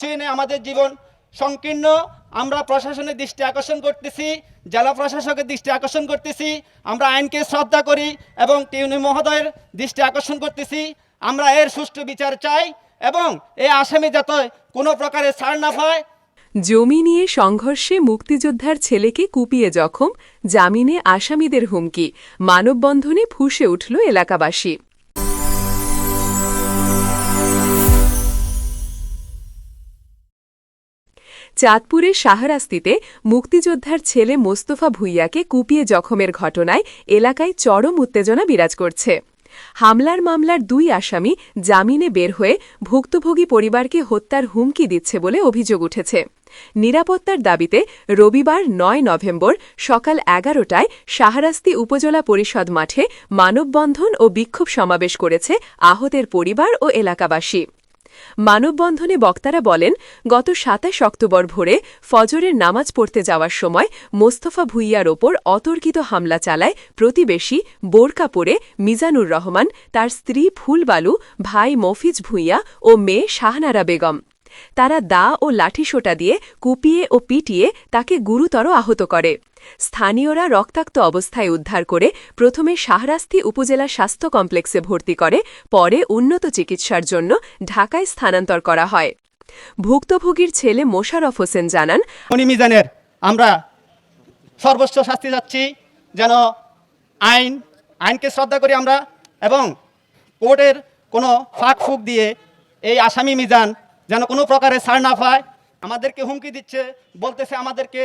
চীনে আমাদের জীবন সংকীর্ণ। আমরা প্রশাসনের দৃষ্টি আকর্ষণ করতেছি, জেলা প্রশাসকের দৃষ্টি আকর্ষণ করতেছি, আমরা আইনকে শ্রদ্ধা করি এবং টিউনি মহোদয়ের দৃষ্টি আকর্ষণ করতেছি। আমরা এর সুষ্ঠু বিচার চাই এবং এই আসামি যাতে কোনো প্রকারে ছাড় না পায়। জমি নিয়ে সংঘর্ষে মুক্তিযোদ্ধার ছেলেকে কুপিয়ে জখম, জামিনে আসামিদের হুমকি, মানববন্ধনে ফুঁসে উঠল এলাকাবাসী। চাঁদপুরের শাহরাস্তিতে মুক্তিযোদ্ধার ছেলে মোস্তফা ভুইয়াকে কুপিয়ে জখমের ঘটনায় এলাকায় চরম উত্তেজনা বিরাজ করছে। হামলার মামলার দুই আসামি জামিনে বের হয়ে ভুক্তভোগী পরিবারকে হত্যার হুমকি দিচ্ছে বলে অভিযোগ উঠেছে। নিরাপত্তার দাবিতে রবিবার নয় নভেম্বর সকাল এগারোটায় শাহরাস্তি উপজেলা পরিষদ মাঠে মানববন্ধন ও বিক্ষোভ সমাবেশ করেছে আহতের পরিবার ও এলাকাবাসী। মানববন্ধনে বক্তারা বলেন, গত সাতাশ অক্টোবর ভোরে ফজরের নামাজ পড়তে যাওয়ার সময় মোস্তফা ভুইয়ার ওপর অতর্কিত হামলা চালায় প্রতিবেশী বোরকা পরে মিজানুর রহমান, তার স্ত্রী ফুলবালু, ভাই মফিজ ভুইয়া ও মেয়ে শাহনারা বেগম। তারা দা ও লাঠিসোঁটা দিয়ে কুপিয়ে ও পিটিয়ে তাকে গুরুতর আহত করে। স্থানীয়রা রক্তাক্ত অবস্থায় উদ্ধার করে প্রথমে শাহরাস্তি উপজেলা স্বাস্থ্য কমপ্লেক্সে ভর্তি করে, পরে উন্নত চিকিৎসার জন্য ঢাকায় স্থানান্তর করা হয়। ভুক্তভোগীর ছেলে মোশারফ হোসেন জানান মিজানের, আমরা সর্বোচ্চ শাস্তি যাচ্ছি যেন আইন, আইনকে শ্রদ্ধা করি আমরা এবং কোর্টের কোনো ফাঁক ফুক দিয়ে এই আসামি মিজান যেন কোনো প্রকারে ছাড় না পায়। আমাদেরকে হুমকি দিচ্ছে, বলতেছে আমাদেরকে,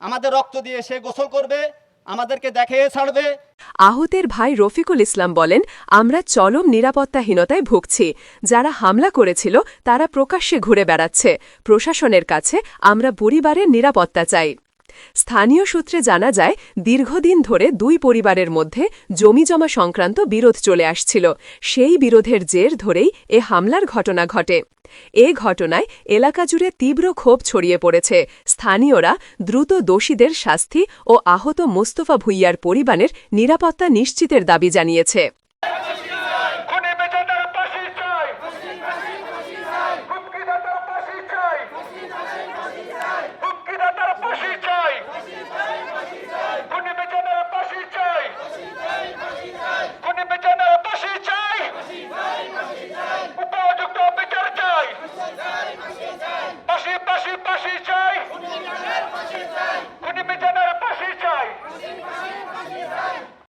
আমাদের রক্ত দিয়ে সে গোসল করবে, আমাদেরকে দেখে ছাড়বে। আহতের ভাই রফিকুল ইসলাম বলেন, আমরা চলম নিরাপত্তাহীনতায় ভুগছি। যারা হামলা করেছিল, তারা প্রকাশ্যে ঘুরে বেড়াচ্ছে। প্রশাসনের কাছে আমরা পরিবারের নিরাপত্তা চাই। স্থানীয় সূত্রে জানা যায়, দীর্ঘদিন ধরে দুই পরিবারের মধ্যে জমিজমা সংক্রান্ত বিরোধ চলে আসছিল। সেই বিরোধের জের ধরেই এ হামলার ঘটনা ঘটে। এ ঘটনায় এলাকা জুড়ে তীব্র ক্ষোভ ছড়িয়ে পড়েছে। স্থানীয়রা দ্রুত দোষীদের শাস্তি ও আহত মোস্তফা ভুইয়ার পরিবারের নিরাপত্তা নিশ্চিতের দাবি জানিয়েছে।